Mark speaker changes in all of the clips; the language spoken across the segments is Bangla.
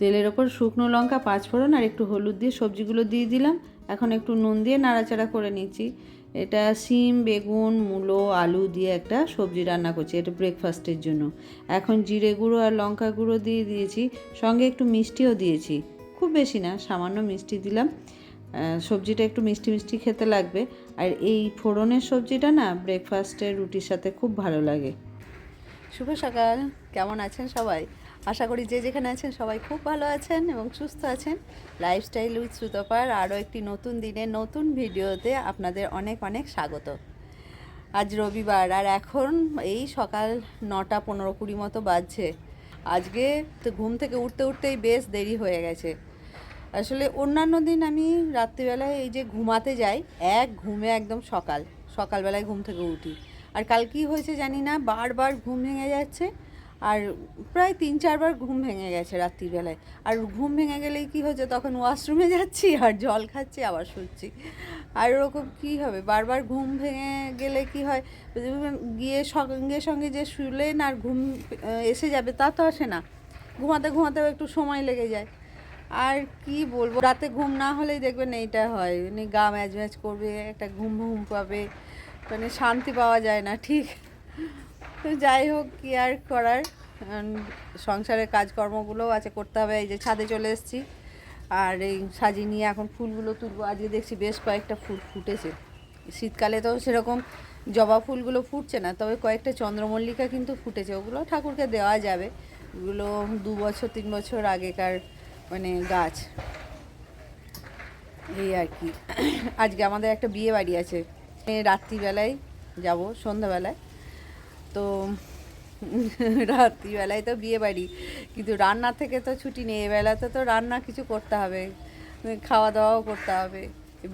Speaker 1: তেলের ওপর শুকনো লঙ্কা পাঁচ ফোড়ন আর একটু হলুদ দিয়ে সবজিগুলো দিয়ে দিলাম। এখন একটু নুন দিয়ে নাড়াচাড়া করে নিচ্ছি। এটা সিম বেগুন, মূলো, আলু দিয়ে একটা সবজি রান্না করছি, এটা ব্রেকফাস্টের জন্য। এখন জিরে গুঁড়ো আর লঙ্কা গুঁড়ো দিয়ে দিয়েছি, সঙ্গে একটু মিষ্টিও দিয়েছি। খুব বেশি না, সামান্য মিষ্টি দিলাম। সবজিটা একটু মিষ্টি মিষ্টি খেতে লাগবে। আর এই ফোড়নের সবজিটা না ব্রেকফাস্টের রুটির সাথে খুব ভালো লাগে। শুভ সকাল, কেমন আছেন সবাই? আশা করি যে যেখানে আছেন সবাই খুব ভালো আছেন এবং সুস্থ আছেন। লাইফস্টাইল উইথ সুতপার আরও একটি নতুন দিনে, নতুন ভিডিওতে আপনাদের অনেক অনেক স্বাগত। আজ রবিবার আর এখন এই সকাল নটা পনেরো কুড়ি মতো বাজছে। আজকে তো ঘুম থেকে উঠতে উঠতেই বেশ দেরি হয়ে গেছে। আসলে অন্যান্য দিন আমি রাত্রিবেলায় এই যে ঘুমাতে যাই, এক ঘুমে একদম সকাল, সকালবেলায় ঘুম থেকে উঠি। আর কাল কি হয়েছে জানি না, বারবার ঘুম ভেঙে যাচ্ছে। আর প্রায় তিন, চারবার ঘুম ভেঙে গেছে রাত্রিবেলায়। আর ঘুম ভেঙে গেলেই কি হচ্ছে তখন ওয়াশরুমে যাচ্ছি আর জল খাচ্ছি, আবার শুচ্ছি। আর ওরকম কী হবে? বারবার ঘুম ভেঙে গেলে কি হয়? গিয়ে সঙ্গে সঙ্গে যে শুলেন আর ঘুম এসে যাবে তা তো আসে না। ঘুমাতে, ঘুমাতেও একটু সময় লেগে যায়। আর কি বলব? রাতে ঘুম না হলেই দেখবেন এইটা হয়। মানে গা ম্যাচ ম্যাচ করবে, একটা ঘুম ঘুম পাবে। মানে শান্তি পাওয়া যায় না, ঠিক। তো যাই হোক, কি আর করার? সংসারের কাজকর্মগুলোও আছে, করতে হবে। এই যে ছাদে চলে এসেছি। আর এই সাজিয়ে নিয়ে এখন ফুলগুলো তুলবো। আজকে দেখছি বেশ কয়েকটা ফুল ফুটেছে। শীতকালে তো সেরকম জবা ফুলগুলো ফুটছে না, তবে কয়েকটা চন্দ্রমল্লিকা কিন্তু ফুটেছে। ওগুলো ঠাকুরকে দেওয়া যাবে। ওগুলো দু বছর, তিন বছর আগেকার মানে গাছ। এই আর কি। আজকে আমাদের একটা বিয়ে বাড়ি আছে। রাত্রিবেলায় যাব, সন্ধ্যাবেলায়। তো রাত্রিবেলায় তো বিয়ে বাড়ি। কিন্তু রান্না থেকে তো ছুটি নেই, এবেলাতে তো রান্না কিছু করতে হবে। খাওয়া দাওয়াও করতে হবে।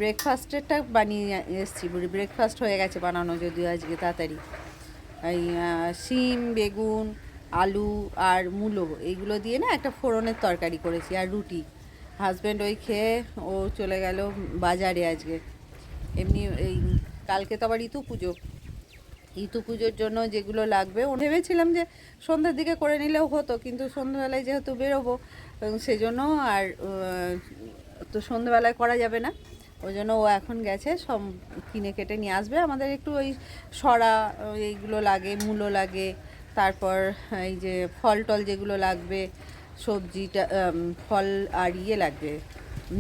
Speaker 1: ব্রেকফাস্টেরটা বানিয়ে এসেছি ব্রেকফাস্ট হয়ে গেছে বানানো যদিও আজকে তাড়াতাড়ি। এই শিম, বেগুন, আলু আর মূলো, এইগুলো দিয়ে না একটা ফোড়নের তরকারি করেছি আর রুটি। হাজব্যান্ড ওই খেয়ে ও চলে গেল বাজারে আজকে। এমনি এই, কালকে তো আবার ঋতু পুজো। ঋতু পুজোর জন্য যেগুলো লাগবে। ভেবেছিলাম যে সন্ধ্যের দিকে করে নিলেও হতো, কিন্তু সন্ধ্যাবেলায় যেহেতু বেরোবো সেজন্য আর তো সন্ধ্যাবেলায় করা যাবে না। ওই জন্য ও এখন গেছে, সব কিনে কেটে নিয়ে আসবে। আমাদের একটু ওই সরা এইগুলো লাগে, মূলো লাগে, তারপর এই যে ফল টল যেগুলো লাগবে, সবজিটা ফল আর ইয়ে লাগবে,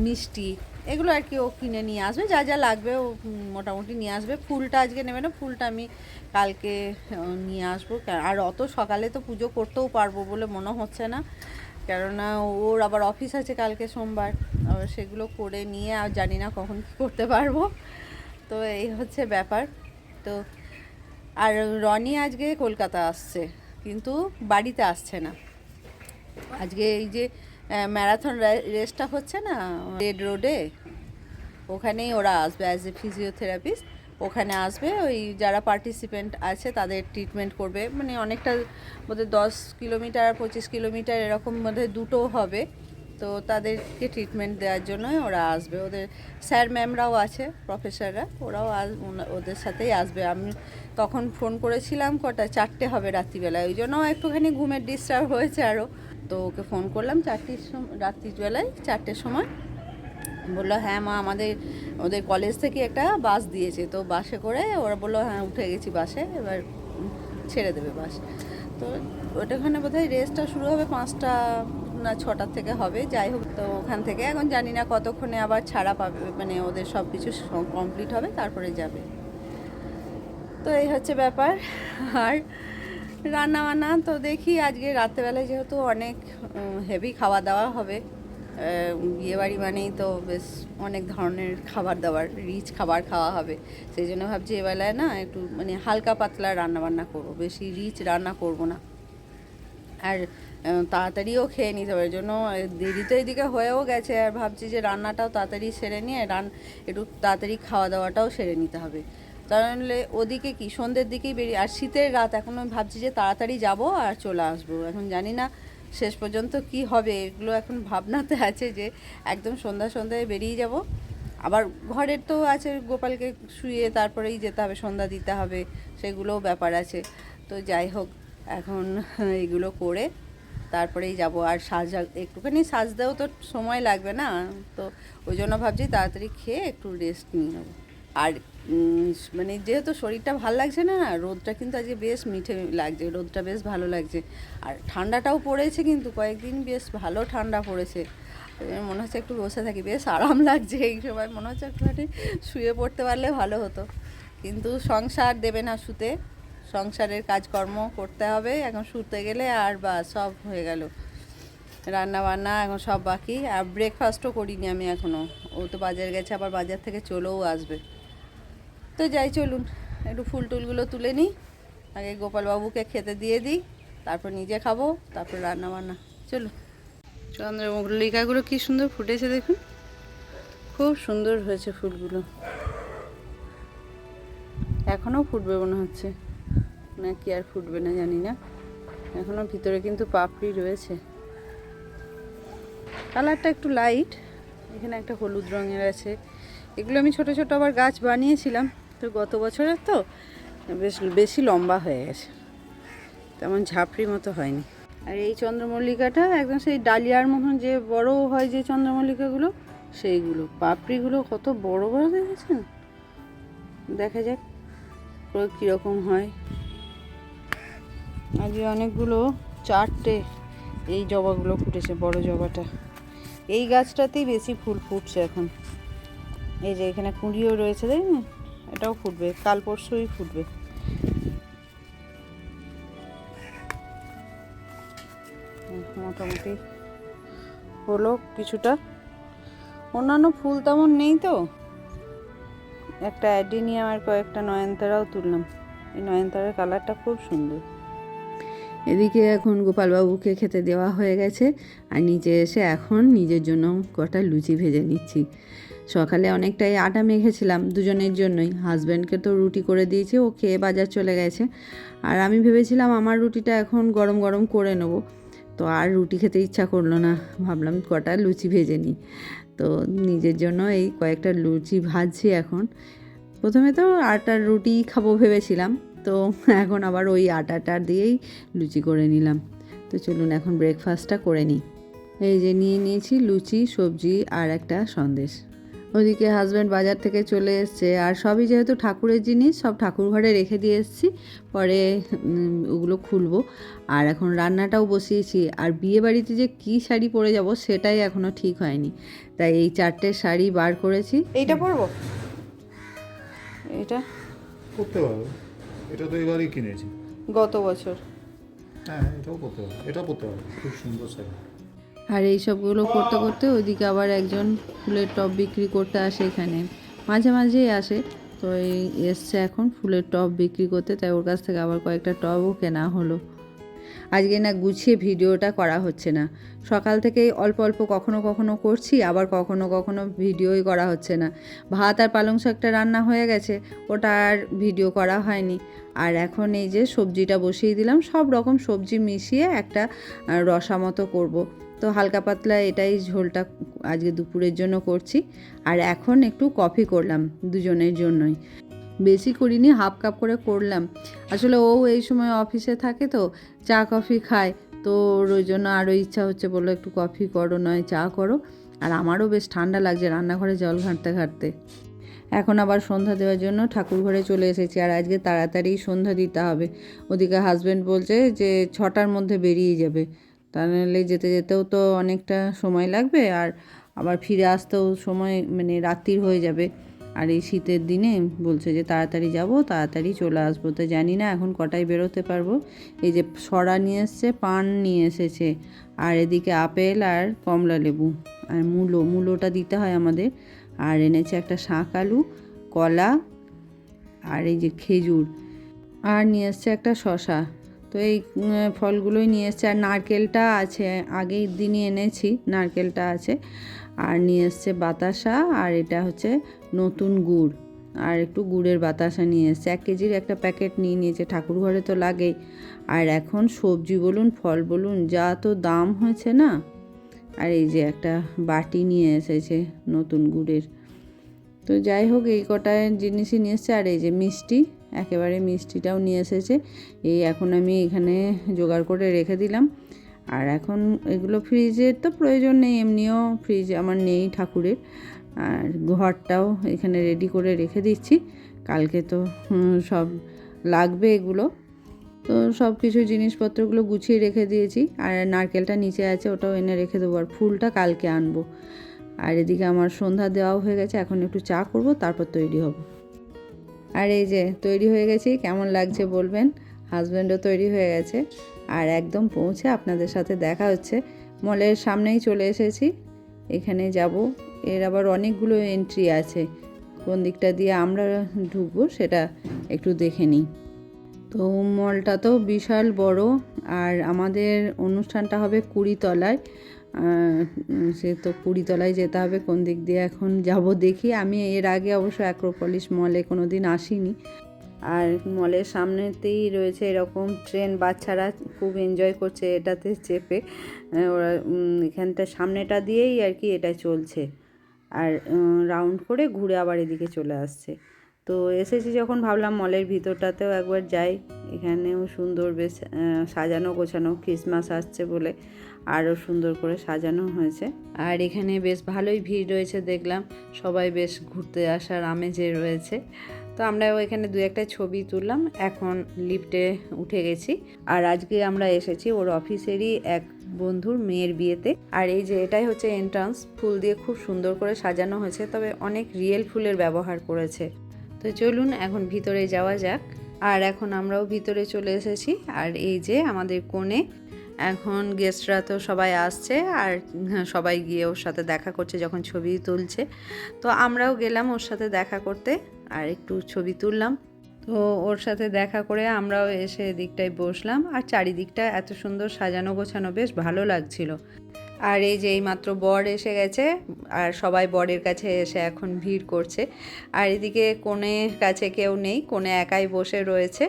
Speaker 1: মিষ্টি, এগুলো আর কি ও কিনে নিয়ে আসবে। যা যা লাগবে ও মোটামুটি নিয়ে আসবে। ফুলটা আজকে নেবে না, ফুলটা আমি কালকে নিয়ে আসব। আর অত সকালে তো পুজো করতেও পারব বলে মনে হচ্ছে না। কেননা ওর আবার অফিস আছে কালকে সোমবার। আবার সেগুলো করে নিয়ে আর জানি না কখন কী করতে পারব। তো এই হচ্ছে ব্যাপার। তো আর রনি আজকে কলকাতা আসছে, কিন্তু বাড়িতে আসছে না। আজকে এই যে ম্যারাথন রেসটা হচ্ছে না, রেড রোডে, ওখানেই ওরা আসবে অ্যাজ এ ফিজিওথেরাপিস্ট ওখানে আসবে, ওই যারা পার্টিসিপেন্ট আছে তাদের ট্রিটমেন্ট করবে। মানে অনেকটা বোধহয় দশ কিলোমিটার, পঁচিশ কিলোমিটার এরকম বোধহয় দুটো হবে। তো তাদেরকে ট্রিটমেন্ট দেওয়ার জন্যই ওরা আসবে। ওদের স্যার ম্যামরাও আছে প্রফেসররা ওরাও আস ওদের সাথেই আসবে। আমি তখন ফোন করেছিলাম কটা, চারটে হবে রাত্রিবেলায়। ওই জন্য একটুখানি ঘুমের ডিস্টার্ব হয়েছে আরও তো ওকে ফোন করলাম, চারটির সময় রাত্রিবেলায়, চারটের সময়। বলল হ্যাঁ মা, আমাদের, ওদের কলেজ থেকে একটা বাস দিয়েছে। তো বাসে করে ওরা বলল হ্যাঁ উঠে গেছি বাসে এবার ছেড়ে দেবে বাস তো ওটাখানে বোধহয় রেসটা শুরু হবে পাঁচটা না ছটার থেকে হবে, যাই হোক। তো ওখান থেকে এখন জানি না কতক্ষণে আবার ছাড়া পাবে মানে ওদের সব কিছু কমপ্লিট হবে, তারপরে যাবে। তো এই হচ্ছে ব্যাপার। আর রান্না বান্না তো দেখি, আজকে রাত্রেবেলায় যেহেতু অনেক হেভি খাওয়া দাওয়া হবে। বিয়েবাড়ি মানেই তো বেশ অনেক ধরনের খাবার দাবার রিচ খাবার খাওয়া হবে। সেই জন্য ভাবছি এবেলায় না একটু মানে হালকা পাতলা রান্না বান্না করব, বেশি রিচ রান্না করব না। আর তাড়াতাড়িও খেয়ে নিতে হবে জন্য দেরি তো এদিকে হয়েও গেছে, আর ভাবছি যে রান্নাটাও তাড়াতাড়ি সেরে নিয়ে রান, একটু তাড়াতাড়ি খাওয়া দাওয়াটাও সেরে নিতে হবে। তাহলে ওদিকে কি সন্ধ্যের দিকেই বেরিয়ে, আর শীতের রাত, এখন আমি ভাবছি যে তাড়াতাড়ি যাব আর চলে আসব, এখন জানি না শেষ পর্যন্ত কি হবে এগুলো এখন ভাবনাতে আছে যে একদম সন্ধ্যা সন্ধ্যায় বেরিয়ে যাব। আবার ঘরের তো আছে গোপালকে শুয়ে তারপরেই যেতে হবে, সন্ধ্যা দিতে হবে, সেগুলোও ব্যাপার আছে। তো যাই হোক, এখন এগুলো করে তারপরেই যাব। আর সাজা, একটুখানি সাজতেও তো সময় লাগবে না, তো ওই জন্য ভাবছি তাড়াতাড়ি খেয়ে একটু রেস্ট নিয়ে নেব। আর মানে যেহেতু শরীরটা ভালো লাগছে না না, রোদটা কিন্তু আজকে বেশ মিঠে লাগছে, রোদটা বেশ ভালো লাগছে। আর ঠান্ডাটাও পড়েছে কিন্তু, কয়েকদিন বেশ ভালো ঠান্ডা পড়েছে। মনে হচ্ছে একটু বসে থাকি, বেশ আরাম লাগছে এই সময়, মনে হচ্ছে একটুখানি শুয়ে পড়তে পারলে ভালো হতো। কিন্তু সংসার দেবে না শুতে, সংসারের কাজকর্ম করতে হবে, এখন শুতে গেলে আর বা, সব হয়ে গেল। রান্না বান্না এখন সব বাকি, আর ব্রেকফাস্টও করিনি আমি এখনও ও তো বাজার গেছে, আবার বাজার থেকে চলেও আসবে। তো যাই, চলুন। একটু ফুল টুলগুলো তুলে নিই। আগে গোপালবাবুকে খেতে দিয়ে দিই, তারপর নিজে খাব, তারপর রান্না বান্না চলুন চন্দ্রমল্লিকাগুলো কি সুন্দর ফুটেছে দেখুন। খুব সুন্দর হয়েছে ফুলগুলো। এখনও ফুটবে মনে হচ্ছে। না কি আর ফুটবে না জানি না। এখনও ভিতরে কিন্তু পাপড়ি রয়েছে। কালারটা একটু লাইট। এখানে একটা হলুদ রঙের আছে। এগুলো আমি ছোট ছোট আবার গাছ বানিয়েছিলাম। তো গত বছরের তো বেশ, বেশি লম্বা হয়ে গেছে। তেমন ঝাপড়ি মতো হয়নি। আর এই চন্দ্রমল্লিকাটা একদম সেই ডালিয়ার মতন যে বড় হয় যে চন্দ্রমল্লিকাগুলো, সেইগুলো। পাপড়িগুলো কত বড় বড় দেখেছেন দেখা যাক কীরকম হয়। আজকে অনেকগুলো, চারটে এই জবাগুলো ফুটেছে, বড় জবাটা। এই গাছটাতেই বেশি ফুল ফুটছে এখন। এই যে এখানে কুঁড়িও রয়েছে দেখুন এটাও ফুটবে, কাল পরশুই ফুটবে। মোটামুটি হলো কিছুটা। অন্যান্য ফুল তেমন নেই তো। একটা অ্যাডিনিয়াম আর কয়েকটা নয়নতারাও তুললাম। এই নয়নতারার কালারটা খুব সুন্দর। এদিকে এখন গোপালবাবুকে খেতে দেওয়া হয়ে গেছে, আর নিচে এসে এখন নিজের জন্য কটা লুচি ভেজে নিচ্ছি। সকালে অনেকটাই আটা মেখেছিলাম দুজনের জন্যই। হাজব্যান্ডকে তো রুটি করে দিয়েছি, ও খেয়ে বাজার চলে গেছে। আর আমি ভেবেছিলাম আমার রুটিটা এখন গরম গরম করে নেব। তো আর রুটি খেতে ইচ্ছা করল না, ভাবলাম কটা লুচি ভেজে নিই। তো নিজের জন্য এই কয়েকটা লুচি ভাজছি এখন। প্রথমে তো আটার রুটি খাব ভেবেছিলাম, তো এখন আবার ওই আটাটা দিয়েই লুচি করে নিলাম। তো চলুন এখন ব্রেকফাস্টটা করে নিই। এই যে নিয়ে নিয়েছি লুচি, সবজি আর একটা সন্দেশ। ওদিকে হাজব্যান্ড বাজার থেকে চলে এসছে। আর সবই যেহেতু ঠাকুরের জিনিস সব ঠাকুর ঘরে রেখে দিয়ে এসেছি। পরে ওগুলো খুলবো। আর এখন রান্নাটাও বসিয়েছি। আর বিয়ে বাড়িতে যে কী শাড়ি পরে যাব সেটাই এখনও ঠিক হয়নি। তাই এই চারটে শাড়ি বার করেছি। এইটা পরবো? এটা
Speaker 2: করতে পারো এটা তো এবারই কিনেছি।
Speaker 1: গত বছর।
Speaker 2: হ্যাঁ এটাও করতে পারো এটাও করতে পারো খুব সুন্দর শাড়ি।
Speaker 1: আর এই সবগুলো করতে করতে ওইদিকে আবার একজন ফুলের টব বিক্রি করতে আসে এখানে। মাঝে মাঝেই আসে। তো এই এসছে এখন ফুলের টব বিক্রি করতে, তাই ওর কাছ থেকে আবার কয়েকটা টবও কেনা হলো। আজকে না গুছিয়ে ভিডিওটা করা হচ্ছে না। সকাল থেকেই অল্প অল্প কখনো কখনো করছি, আবার কখনো কখনো ভিডিওই করা হচ্ছে না। ভাত আর পালং শাকটা রান্না হয়ে গেছে, ওটা আর ভিডিও করা হয়নি। আর এখন এই যে সবজিটা বসিয়ে দিলাম, সব রকম সবজি মিশিয়ে একটা রসা মতো করব। তো হালকা পাতলা এটাই ঝোলটা আজকে দুপুরের জন্য করছি। আর এখন একটু কফি করলাম দুজনের জন্যই। বেশি করিনি, হাফ কাপ করে করলাম। আসলে ও এই সময় অফিসে থাকে তো, চা কফি খায়। তো ওর ওই জন্য আরও ইচ্ছা হচ্ছে বলল একটু কফি করো, নয় চা করো। আর আমারও বেশ ঠান্ডা লাগছে রান্নাঘরে জল ঘাঁটতে ঘাঁটতে। এখন আবার সন্ধ্যা দেওয়ার জন্য ঠাকুর ঘরে চলে এসেছি। আর আজকে তাড়াতাড়ি সন্ধ্যা দিতে হবে। ওদিকে হাজব্যান্ড বলছে যে ছটার মধ্যে বেরিয়ে যাবে। তা নাহলে যেতে যেতেও তো অনেকটা সময় লাগবে আর আবার ফিরে আসতেও সময় মানে রাত্রির হয়ে যাবে। আর এই শীতের দিনে বলছে যে তাড়াতাড়ি যাব, তাড়াতাড়ি চলে আসব। তো জানি না এখন কটায় বেরোতে পারব। এই যে সরা নিয়ে এসছে, পান নিয়ে এসেছে। আর এদিকে আপেল আর কমলা লেবু আর মূলো, মূলোটা দিতে হয় আমাদের। আর এনেছে একটা শাঁক আলু, কলা আর এই যে খেজুর। আর নিয়ে এসছে একটা শশা তো এই ফলগুলোই নিয়ে এসছে। আর নারকেলটা আছে, আগেই দিনই এনেছি, নারকেলটা আছে। আর নিয়ে এসছে বাতাসা, আর এটা হচ্ছে নতুন গুড়। আর একটু গুড়ের বাতাসা নিয়ে এসছে। এক কেজির একটা প্যাকেট নিয়ে নিয়েছে, ঠাকুর ঘরে তো লাগেই। আর এখন সবজি বলুন, ফল বলুন, যা তো দাম হয়েছে না। আর এই যে একটা বাটি নিয়ে এসেছে নতুন গুড়ের। তো যাই হোক, এই কটা জিনিসই নিয়ে এসেছে। আর এই যে মিষ্টি একেবারে মিষ্টিটাও নিয়ে এসেছে। এই এখন আমি এখানে জোগাড় করে রেখে দিলাম। আর এখন এগুলো ফ্রিজের তো প্রয়োজন নেই, এমনিও ফ্রিজ আমার নেই ঠাকুরের। আর ঘরটাও এখানে রেডি করে রেখে দিচ্ছি। কালকে তো সব লাগবে এগুলো। তো সব কিছু জিনিসপত্রগুলো গুছিয়ে রেখে দিয়েছি। আর নারকেলটা নিচে আছে, ওটাও এনে রেখে দেবো। আর ফুলটা কালকে আনব। আর এদিকে আমার সন্ধ্যা দেওয়াও হয়ে গেছে, এখন একটু চা করব, তারপর তৈরি হব। আর এই যে তৈরি হয়ে গেছি কেমন লাগছে বলবেন? হাজব্যান্ডও তৈরি হয়ে গেছে আর একদম পৌঁছে আপনাদের সাথে দেখা হচ্ছে। মলের সামনেই চলে এসেছি এখানে যাব। এর আবার অনেকগুলো এন্ট্রি আছে কোন দিকটা দিয়ে আমরা ঢুকবো সেটা একটু দেখে নিই। তো মলটা তো বিশাল বড় আর আমাদের অনুষ্ঠানটা হবে কুড়িতলায়। আহ, উম, সে তো কুড়িতলায় যেতে হবে, কোন দিক দিয়ে এখন যাব দেখি। আমি এর আগে অবশ্য অ্যাক্রোপলিস মলে কোনো দিন আসিনি। আর মলের সামনেতেই রয়েছে এরকম ট্রেন বাচ্চারা খুব এনজয় করছে এটাতে চেপে। ওরা এখানটা সামনেটা দিয়েই আর কি এটা চলছে। আর রাউন্ড করে ঘুরে আবার এদিকে চলে আসছে। তো এসেছি যখন ভাবলাম মলের ভিতরটাতেও একবার যাই। এখানেও সুন্দর বেশ সাজানো গোছানো ক্রিসমাস আসছে বলে। আরও সুন্দর করে সাজানো হয়েছে। আর এখানে বেশ ভালোই ভিড় রয়েছে দেখলাম। সবাই বেশ ঘুরতে আসার আমেজে রয়েছে। তো আমরা এখানে দু একটা ছবি তুললাম, এখন লিফটে উঠে গেছি। আর আজকে আমরা এসেছি ওর অফিসেরই এক বন্ধুর মেয়ের বিয়েতে। আর এই যে এটাই হচ্ছে এন্ট্রান্স ফুল দিয়ে খুব সুন্দর করে সাজানো হয়েছে, তবে অনেক রিয়েল ফুলের ব্যবহার করেছে। তো চলুন এখন ভিতরে যাওয়া যাক। আর এখন আমরাও ভিতরে চলে এসেছি। আর এই যে আমাদের কোণে এখন গেস্টরা তো সবাই আসছে আর সবাই গিয়ে ওর সাথে দেখা করছে যখন ছবি তুলছে। তো আমরাও গেলাম ওর সাথে দেখা করতে আর একটু ছবি তুললাম। তো ওর সাথে দেখা করে আমরাও এসে এদিকটায় বসলাম আর চারিদিকটা এত সুন্দর সাজানো গোছানো বেশ ভালো লাগছিল। আর এই যে এইমাত্র বর এসে গেছে আর সবাই বরের কাছে এসে এখন ভিড় করছে। আর এদিকে কোণে কাছে কেউ নেই, কোণে একাই বসে রয়েছে।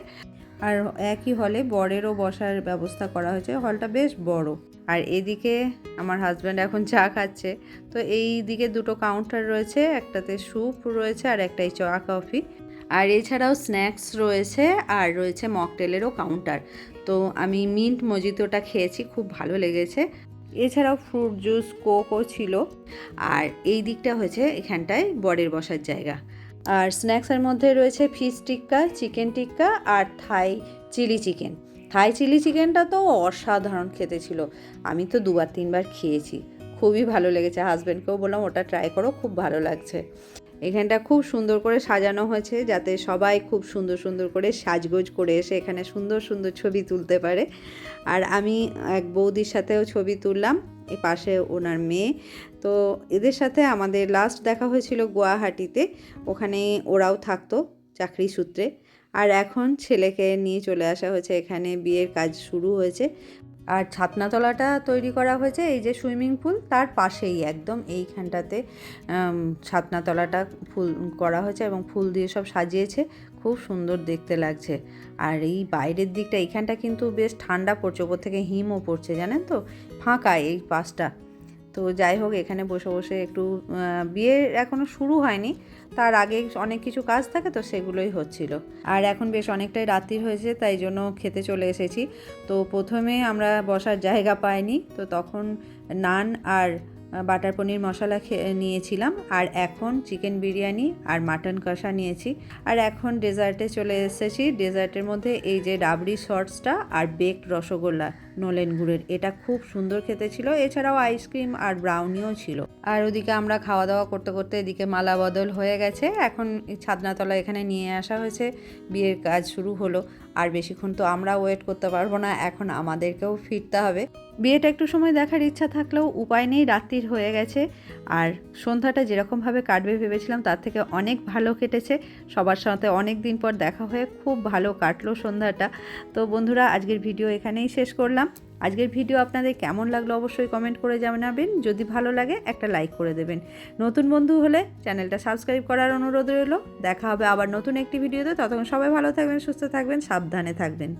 Speaker 1: আর একই হলে বরেরও বসার ব্যবস্থা করা হয়েছে। হলটা বেশ বড়। আর এদিকে আমার হাজব্যান্ড এখন চা খাচ্ছে। তো এই দিকে দুটো কাউন্টার রয়েছে, একটাতে স্যুপ রয়েছে আর একটাই চা কফি আর এছাড়াও স্ন্যাক্স রয়েছে আর রয়েছে মকটেলেরও কাউন্টার তো আমি মিন্ট মজিতোটা খেয়েছি, খুব ভালো লেগেছে। এছাড়াও ফ্রুট জুস কোকও ছিল। আর এই দিকটা হয়েছে এখানটায় বরের বসার জায়গা। আর স্ন্যাক্সের মধ্যে রয়েছে ফিশ টিক্কা চিকেন টিক্কা আর Thai chilli chicken Thai chilli চিকেনটা তো অসাধারণ খেতে ছিল। আমি তো দুবার তিনবার খেয়েছি। খুবই ভালো লেগেছে। হাজব্যান্ডকেও বললাম, ওটা ট্রাই করো, খুব ভালো লাগছে। এখানটা খুব সুন্দর করে সাজানো হয়েছে যাতে সবাই খুব সুন্দর সুন্দর করে সাজগোজ করে এসে এখানে সুন্দর সুন্দর ছবি তুলতে পারে। আর আমি এক বৌদির সাথেও ছবি তুললাম। পাশে ওনার মেয়ে। তো এদের সাথে আমাদের লাস্ট দেখা হয়েছিল গুয়াহাটিতে। ওখানে ওরাও থাকতো চাকরি সূত্রে। আর এখন ছেলেকে নিয়ে চলে আসা হয়েছে। এখানে বিয়ের কাজ শুরু হয়েছে। আর ছাতনাতলাটা তৈরি করা হয়েছে এই যে সুইমিং পুল, তার পাশেই একদম এইখানটাতে ছাতনাতলাটা ফুল করা হয়েছে এবং ফুল দিয়ে সব সাজিয়েছে। খুব সুন্দর দেখতে লাগছে। আর এই বাইরের দিকটা এইখানটা কিন্তু বেশ ঠান্ডা পড়ছে, ওপর থেকে হিমও পড়ছে, জানেন তো? ফাঁকা এই পাশটা। তো যাই হোক, এখানে বসে বসে একটু বিয়ে এখনও শুরু হয়নি। তার আগে অনেক কিছু কাজ থাকে তো সেগুলোই হচ্ছিল। আর এখন বেশ অনেকটাই রাত্রির হয়েছে, তাই জন্য খেতে চলে এসেছি। তো প্রথমে আমরা বসার জায়গা পাইনি। তো তখন নান আর বাটার পনির মশলা নিয়েছিলাম, আর এখন চিকেন বিরিয়ানি আর মাটন কষা নিয়েছি। আর এখন ডেজার্টে চলে এসেছি। ডেজার্টের মধ্যে এই যে ডাবরি শর্টসটা আর বেকড রসগোল্লা, নলেন গুড়ের, এটা খুব সুন্দর খেতে ছিল। এছাড়াও আইসক্রিম আর ব্রাউনিও ছিল। আর ওদিকে আমরা খাওয়া দাওয়া করতে করতে এদিকে মালা বদল হয়ে গেছে। এখন ছাদনাতলা এখানে নিয়ে আসা হয়েছে। বিয়ের কাজ শুরু হলো। আর বেশিক্ষণ তো আমরা ওয়েট করতে পারব না। এখন আমাদেরকেও ফিরতে হবে। বিয়েটা একটু সময় দেখার ইচ্ছা থাকলেও উপায় নেই, রাত্রির হয়ে গেছে। আর সন্ধ্যাটা যেরকমভাবে কাটবে ভেবেছিলাম, তার থেকে অনেক ভালো কেটেছে। সবার সাথে অনেক দিন পর দেখা হয়ে খুব ভালো কাটলো সন্ধ্যাটা। তো বন্ধুরা, আজকের ভিডিও এখানেই শেষ করলাম। আজকের ভিডিও আপনাদের কেমন লাগল অবশ্যই কমেন্ট করে জানাবেন। যদি ভালো লাগে, একটা লাইক করে দেবেন। নতুন বন্ধু হলে চ্যানেলটা সাবস্ক্রাইব করার অনুরোধ রইল। দেখা হবে আবার নতুন একটি ভিডিওতে। ততক্ষণ সবাই ভালো থাকবেন, সুস্থ থাকবেন, সাবধানে থাকবেন।